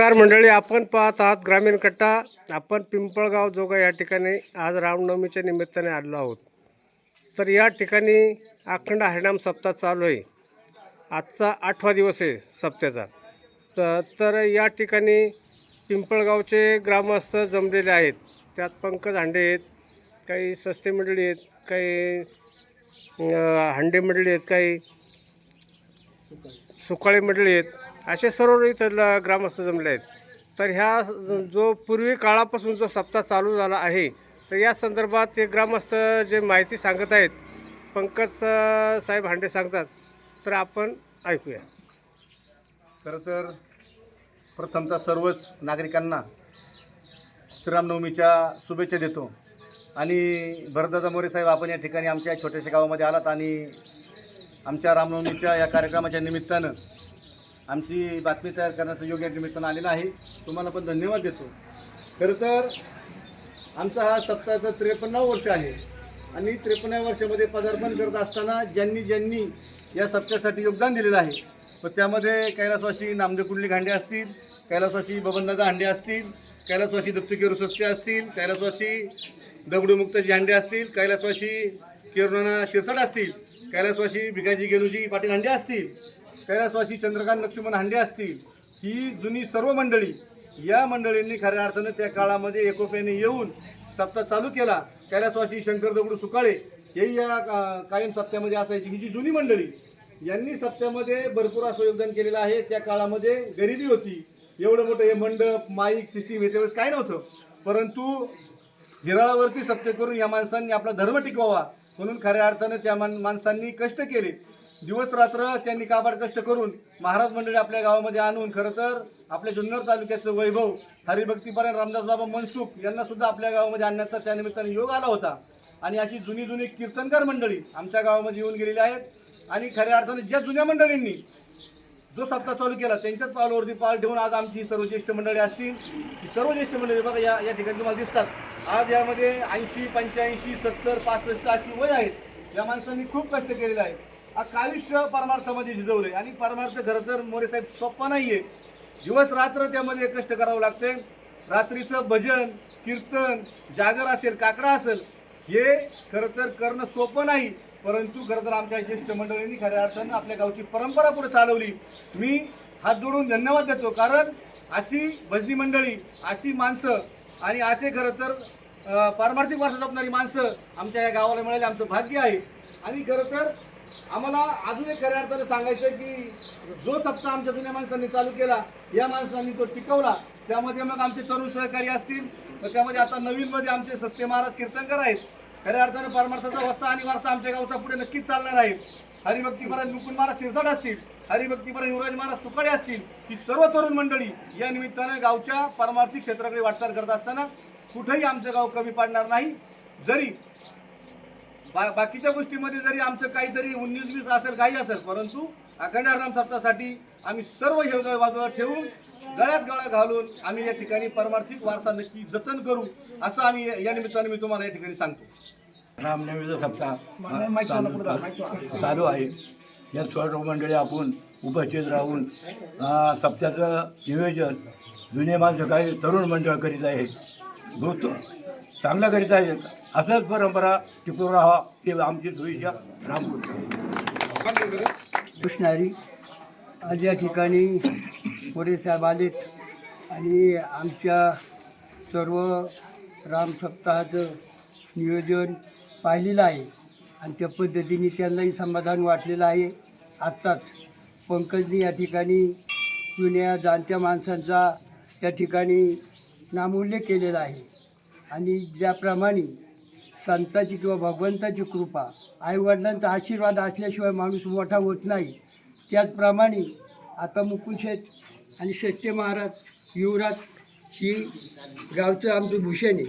नमस्कार मंडळी आपण पाहत आहात ग्रामीण कट्टा. आपण पिंपळगाव जोगा या ठिकाणी आज रामनवमीच्या निमित्ताने आलेलो आहोत. तर या ठिकाणी अखंड हरिणाम सप्ताह चालू आहे. आजचा आठवा दिवस आहे सप्त्याचा. तर तर या ठिकाणी पिंपळगावचे ग्रामस्थ जमलेले आहेत. त्यात पंकज हांडे आहेत काही सस्ते मंडळी आहेत काही हांडे मंडळी आहेत काही सुकाळी मंडळी आहेत. असे सर्व इथं ल- ग्रामस्थ जमले आहेत. तर ह्या जो पूर्वी काळापासून जो सप्ताह चालू झाला आहे तर या संदर्भात ते ग्रामस्थ जे माहिती सांगत आहेत पंकज साहेब हांडे सांगतात. तर आपण ऐकूया. खरं तर प्रथमतः सर्वच नागरिकांना श्रीरामनवमीच्या शुभेच्छा देतो. आणि भरतदादा मोरे साहेब आपण या ठिकाणी आमच्या छोट्याशा गावामध्ये आलात आणि आमच्या रामनवमीच्या या कार्यक्रमाच्या निमित्तानं आमची बातमी तयार करण्याचं योग्य निमित्तानं आलेलं आहे. तुम्हाला पण धन्यवाद देतो. खरं तर आमचा हा सप्ताहाचं त्रेपन्नाव वर्ष आहे. आणि त्रेपन्नाव्या वर्षामध्ये पदार्पण करत असताना ज्यांनी ज्यांनी या सप्त्यासाठी योगदान दिलेलं आहे तर त्यामध्ये कैलासवासी नामदेव कुंडली घांडे असतील कैलासवासी बबनदादा हांडे असतील कैलासवासी दत्तकेरू सस्ते असतील कैलासवासी दगडूमुक्ताजी हांडे असतील कैलासवासी किरणा शिरसाट असतील कैलासवासी भिकाजी गेलूजी पाटील हांडे असतील कैलासवासी चंद्रकांत लक्ष्मण हांडे असतील ही जुनी सर्व मंडळी या मंडळींनी खऱ्या अर्थानं त्या काळामध्ये एकोप्याने येऊन सप्ताह चालू केला. कैलासवासी शंकर दगडू सुकाळे हेही या का- कायम सप्त्यामध्ये असायची. ही जी जुनी मंडळी यांनी सप्त्यामध्ये भरपूर असं योगदान केलेलं आहे. त्या काळामध्ये गरिबी होती. एवढं मोठं हे मंडप माईक सिस्टीम हे त्यावेळेस काय नव्हतं. परंतु गिराळावरती सत्य करून या माणसांनी आपला धर्म टिकवावा म्हणून खऱ्या अर्थानं त्या मान माणसांनी कष्ट केले. दिवस रात्र त्यांनी काबाड कष्ट करून महाराज मंडळी आपल्या गावामध्ये आणून खरं तर आपल्या जुन्नर तालुक्याचं वैभव हरिभक्तीपरायण रामदास बाबा मनसुख यांना सुद्धा आपल्या गावामध्ये आणण्याचा त्या निमित्ताने योग आला होता. आणि अशी जुनी जुनी कीर्तनकार मंडळी आमच्या गावामध्ये येऊन गेलेली आहेत. आणि खऱ्या अर्थाने ज्या जुन्या मंडळींनी जो सत्ता चालू केला त्यांच्याच पावलावरती पाल ठेवून आज आमची सर्व ज्येष्ठ मंडळी असतील. सर्व ज्येष्ठ मंडळी बघा या या ठिकाणी तुम्हाला दिसतात. आज यामध्ये ऐंशी पंच्याऐंशी सत्तर पासष्ट अशी वय आहेत. या माणसांनी खूप कष्ट केलेले आहे हा आयुष्य परमार्थामध्ये झिजवले आणि परमार्थ खरं तर मोरेसाहेब सोपं नाही आहे दिवस रात्र त्यामध्ये कष्ट करावं लागते रात्रीचं भजन कीर्तन जागर असेल काकडा असेल हे खरं तर करणं सोपं नाही. परंतु खरं तर आमच्या ज्येष्ठ मंडळींनी खऱ्या अर्थानं आपल्या गावची परंपरा पुढे चालवली. मी हात जोडून धन्यवाद देतो. कारण अशी भजनी मंडळी अशी माणसं आणि असे खरं तर पारमार्थिक वारसा जपणारी माणसं आमच्या या गावाला मिळाली आमचं भाग्य आहे. आणि खरं तर आम्हाला अजून एक खऱ्या अर्थानं सांगायचं आहे की जो सप्ताह आमच्या जुन्या माणसांनी चालू केला या माणसांनी तो टिकवला. त्यामध्ये मग आमचे तरुण सहकारी असतील तर त्यामध्ये आता नवीनमध्ये आमचे सस्ते महाराज कीर्तनकर आहेत. खऱ्या अर्थानं परमार्थाचा वस्ता आणि वारसा आमच्या गावचा पुढे नक्कीच चालणार आहे. हरिभक्तीपरायण मुकुंद महाराज शिरसाट असतील. हरिभक्तीपरायण युवराज महाराज तुकाडे असतील ही सर्व तरुण मंडळी या निमित्तानं गावच्या परमार्थिक क्षेत्राकडे वाटचाल करत असताना कुठेही आमचं गाव कमी पाडणार नाही. जरी बा बाकीच्या गोष्टीमध्ये जरी आमचं काहीतरी उन्नीस वीस असेल काही असेल परंतु अखंड हरनाम सप्ताहासाठी आम्ही सर्व योजना बाजूला ठेवून गळ्यात गळा घालून आम्ही या ठिकाणी परमार्थिक वारसा नक्की जतन करू असं आम्ही या निमित्ताने मी तुम्हाला या ठिकाणी सांगतो. रामनवमीचा सप्ताह. चालू आहे. या सर्व मंडळी आपण उपस्थित राहून सप्त्याचं नियोजन जुने माणसं काही तरुण मंडळ करीत आहेत बहुत चांगलं करीत आहेत असंच परंपरा टिकून राहा ते आमची सुविधा रामपूर. कृष्णारी आज या ठिकाणी मोरे साहेब आलेत आणि आमच्या सर्व राम सप्ताहाचं नियोजन पाहिलेलं आहे. आणि त्या पद्धतीने त्यांनाही समाधान वाटलेलं आहे. आत्ताच पंकजनी या ठिकाणी जुन्या जाणत्या माणसांचा या ठिकाणी नामूल्य केलेला आहे. आणि ज्याप्रमाणे संताची किंवा भगवंताची कृपा आईवडिलांचा आशीर्वाद असल्याशिवाय माणूस मोठा होत नाही. त्याचप्रमाणे आता मुकुशेठ आणि सत्य महाराज युवराज ही गावचं आमचं भूषण आहे.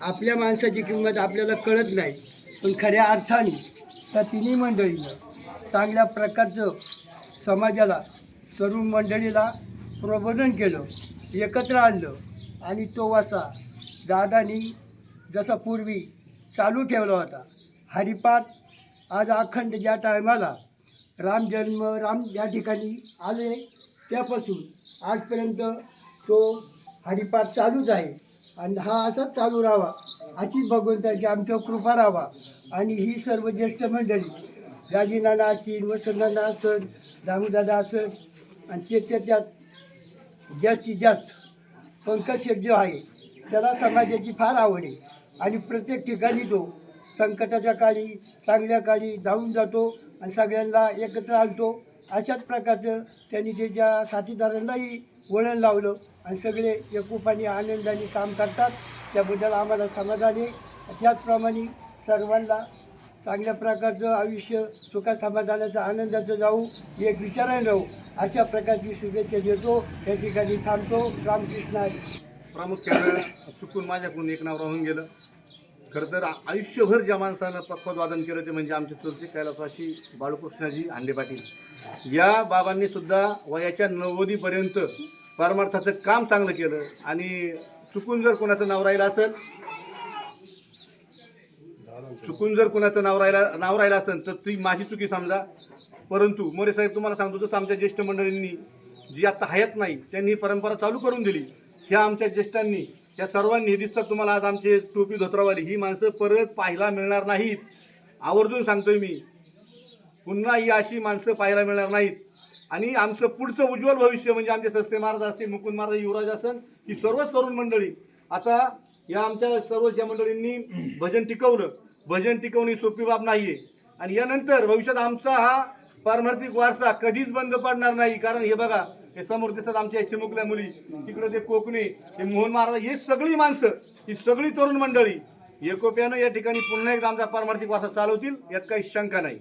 आपल्या माणसाची किंमत आपल्याला कळत नाही. पण खऱ्या अर्थाने त्या तिन्ही मंडळीनं चांगल्या प्रकारचं समाजाला तरुण मंडळीला प्रबोधन केलं एकत्र आणलं आणि तो वासा दादानी जसा पूर्वी चालू ठेवला होता हरिपाठ आज अखंड ज्या टायमाला राम जन्म राम या ठिकाणी आले त्यापासून आजपर्यंत तो हरिपाठ चालूच आहे. आणि हा असाच चालू राहावा अशीच भगवंताची आमच्यावर कृपा राहावा. आणि ही सर्व ज्येष्ठ मंडळी राजीनाना असतील वसंतनाना असत दामूदादा असत आणि त्याच्या त्यात जास्तीत जास्त पंकज शेठ जो आहे त्याला समाजाची फार आवड आहे. आणि प्रत्येक ठिकाणी तो संकटाच्या काळी चांगल्या काळी धावून जातो आणि सगळ्यांना एकत्र आणतो. अशाच प्रकारचं त्यांनी जे ज्या साथीदारांनाही वळण लावलं आणि सगळे एकोपाने आनंदाने काम करतात त्याबद्दल आम्हाला समाधान आहे. त्याचप्रमाणे सर्वांना चांगल्या प्रकारचं आयुष्य सुखा समाधानाचं आनंदाचं जाऊ एक विचाराने राहू अशा प्रकारची शुभेच्छा देतो. त्या ठिकाणी थांबतो. रामकृष्ण प्रामुख्यानं चुकून माझ्याकडून एक नाव राहून गेलं. खरं तर आयुष्यभर ज्या माणसानं पक्वत केलं ते म्हणजे आमचे चुलते कैलासवासी बाळकृष्णाजी हांडे पाटील. या बाबांनी सुद्धा वयाच्या नव्वदीपर्यंत परमार्थाचं काम चांगलं केलं आणि चुकून जर कोणाचं नाव राहिलं असेल चुकून जर कुणाचं नाव राहिला नाव राहिलं असेल तर ती माझी चुकी समजा. परंतु मोरे साहेब तुम्हाला सांगतो जसं आमच्या ज्येष्ठ मंडळींनी जी आता हयात नाही त्यांनी परंपरा चालू करून दिली. ह्या आमच्या ज्येष्ठांनी त्या सर्वांनी दिसतात तुम्हाला आज आमचे टोपी धोत्रावाली ही माणसं परत पाहायला मिळणार नाहीत. आवर्जून सांगतोय मी. पुन्हा ही अशी माणसं पाहायला मिळणार नाहीत. आणि आमचं पुढचं उज्ज्वल भविष्य म्हणजे आमचे सस्ते महाराज असतील मुकुंद महाराज युवराज असन ही सर्वच तरुण मंडळी. आता या आमच्या सर्व ज्या मंडळींनी भजन टिकवलं भजन टिकवणे सोपी बाब नाहीये. आणि यानंतर भविष्यात आमचा हा पारमार्थिक वारसा कधीच बंद पडणार नाही. कारण हे बघा हे समोर दिसतात आमच्या चिमुकल्या मुली तिकडे ते कोकणी हे मोहन महाराज हे सगळी माणसं ही सगळी तरुण मंडळी एकोप्यानं या ठिकाणी पुन्हा एकदा आमचा पारमार्थिक वासा चालवतील यात काही शंका नाही.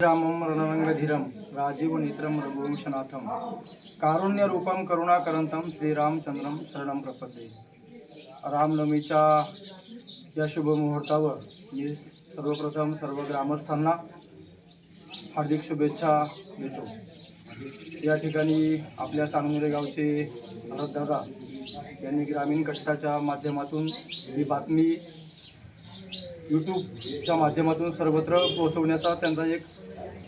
रामं रणरङ्गधीरं राजीवनेत्रं रघुवंशनाथं कारुण्यरूपं करुणाकरंतम श्रीरामचंद्रं शरणं प्रपद्ये। रामनवमीच्या या शुभ मुहूर्तावर मी सर्वप्रथम सर्व ग्रामस्थांना हार्दिक शुभेच्छा देतो. या ठिकाणी आपल्या सांगनेरे गावचे भरतदादा यांनी ग्रामीण कष्टाच्या माध्यमातून ही बातमी यूट्यूबच्या माध्यमातून सर्वत्र पोहोचवण्याचा त्यांचा एक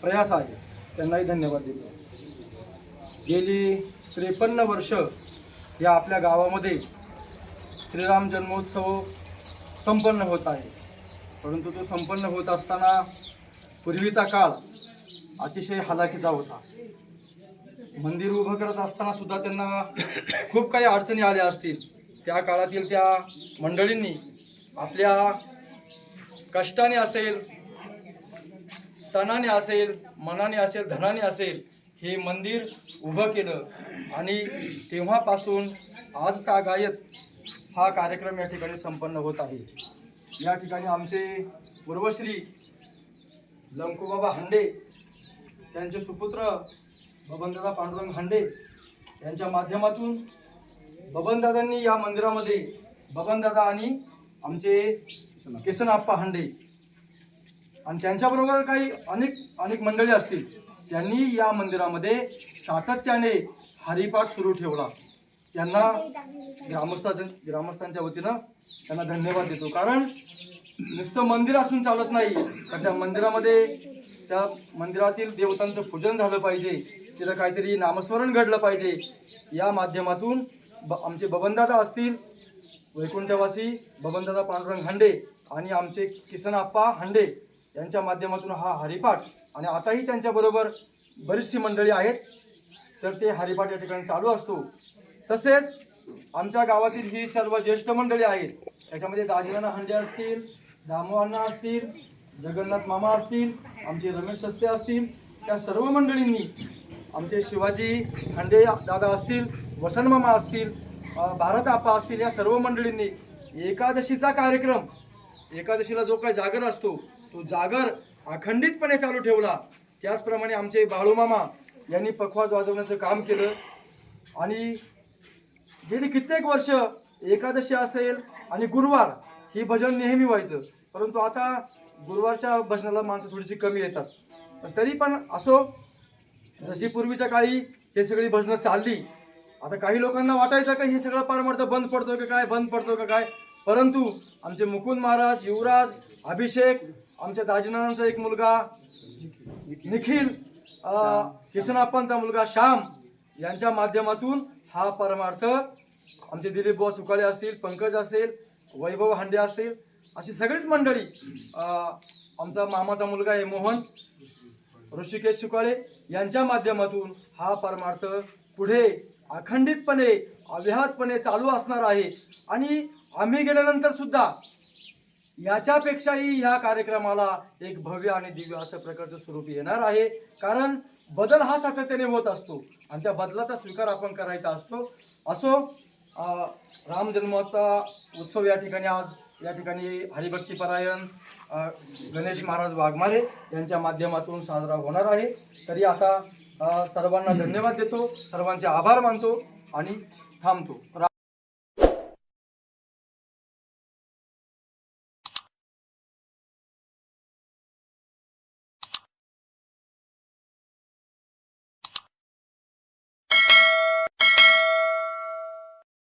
प्रयास आहे. त्यांनाही धन्यवाद देतो. गेली त्रेपन्न वर्ष या आपल्या गावामध्ये श्रीराम जन्मोत्सव संपन्न होत आहे. परंतु तो संपन्न होत असताना पूर्वीचा काळ अतिशय हलाखीचा होता. मंदिर उभं करत असताना सुद्धा त्यांना खूप काही अडचणी आल्या असतील. त्या काळातील त्या मंडळींनी आपल्या कष्टाने असेल तणाने असेल मनाने असेल धनाने असेल हे मंदिर उभं केलं. आणि तेव्हापासून आज तागायत हा कार्यक्रम या ठिकाणी संपन्न होत आहे. या ठिकाणी आमचे पूर्वश्री लंकूबाबा हांडे त्यांचे सुपुत्र बबनदादा पांडुरंग हांडे यांच्या माध्यमातून बबनदादांनी या मंदिरामध्ये बबनदादा आणि आमचे किसनआप्पा हांडे आणि त्यांच्याबरोबर काही अनेक अनेक मंडळी असतील त्यांनी या मंदिरामध्ये सातत्याने हरिपाठ सुरू ठेवला. त्यांना ग्रामस्था ग्रामस्थांच्या वतीनं त्यांना धन्यवाद देतो. कारण नुसतं मंदिर असून चालत नाही तर त्या मंदिरामध्ये त्या मंदिरातील देवतांचं पूजन झालं पाहिजे. तिथं काहीतरी नामस्मरण घडलं पाहिजे. या माध्यमातून ब आमचे बबनदादा असतील वैकुंठवासी बबनदादा पांडुरंग हांडे आणि आमचे किसनआप्पा हांडे यांच्या माध्यमातून हा हरिपाठ आणि आताही त्यांच्याबरोबर बरीचशी मंडळी आहेत. तर ते हरिपाठ या ठिकाणी चालू असतो. तसेच आमच्या गावातील ही सर्व ज्येष्ठ मंडळी आहेत. त्याच्यामध्ये दाजीवाना हांडे असतील दामोअण्णा असतील जगन्नाथ मामा असतील आमचे रमेश सस्ते असतील त्या सर्व मंडळींनी आमचे शिवाजी खांडे दादा असतील वसंत मामा असतील भारत आपा असतील या सर्व मंडळींनी एकादशीचा कार्यक्रम एकादशीला जो काय जागर असतो तो जागर अखंडितपणे चालू ठेवला. त्याचप्रमाणे आमचे बाळूमामा यांनी पखवाज वाजवण्याचं काम केलं. आणि गेली कित्येक वर्ष एकादशी असेल आणि गुरुवार ही भजन नेहमी व्हायचं. परंतु आता गुरुवारच्या भजनाला माणसं थोडीशी कमी येतात. पण तरी पण असो जशी पूर्वीच्या काळी हे सगळी भजनं चालली आता काही लोकांना वाटायचं का हे सगळं पारमार्थ बंद पडतो का काय बंद पडतो का काय? परंतु आमचे मुकुंद महाराज युवराज अभिषेक आमच्या दाजीनानांचा एक मुलगा निखिल अं, मुलगा श्याम यांच्या माध्यमातून हा परमार्थ आमचे दिलीप बुवा सुकाळे असतील पंकज असेल वैभव हांडे असेल अशी सगळीच मंडळी आमचा मामाचा मुलगा आहे मोहन ऋषिकेश सुकाळे यांच्या माध्यमातून हा परमार्थ पुढे अखंडितपणे अव्याहतपणे चालू असणार आहे. आणि आम्ही गेल्यानंतर सुद्धा याच्यापेक्षाही ह्या कार्यक्रमाला एक भव्य आणि दिव्य अशा प्रकारचं स्वरूप येणार आहे. कारण बदल हा सातत्याने होत असतो आणि त्या बदलाचा स्वीकार आपण करायचा असतो. असो राम जन्माचा उत्सव या ठिकाणी आज या ठिकाणी हरिभक्तीपरायण गणेश महाराज वाघमारे यांच्या माध्यमातून साजरा होणार आहे. तरी आता सर्वांना धन्यवाद देतो सर्वांचे आभार मानतो आणि थांबतो. रा-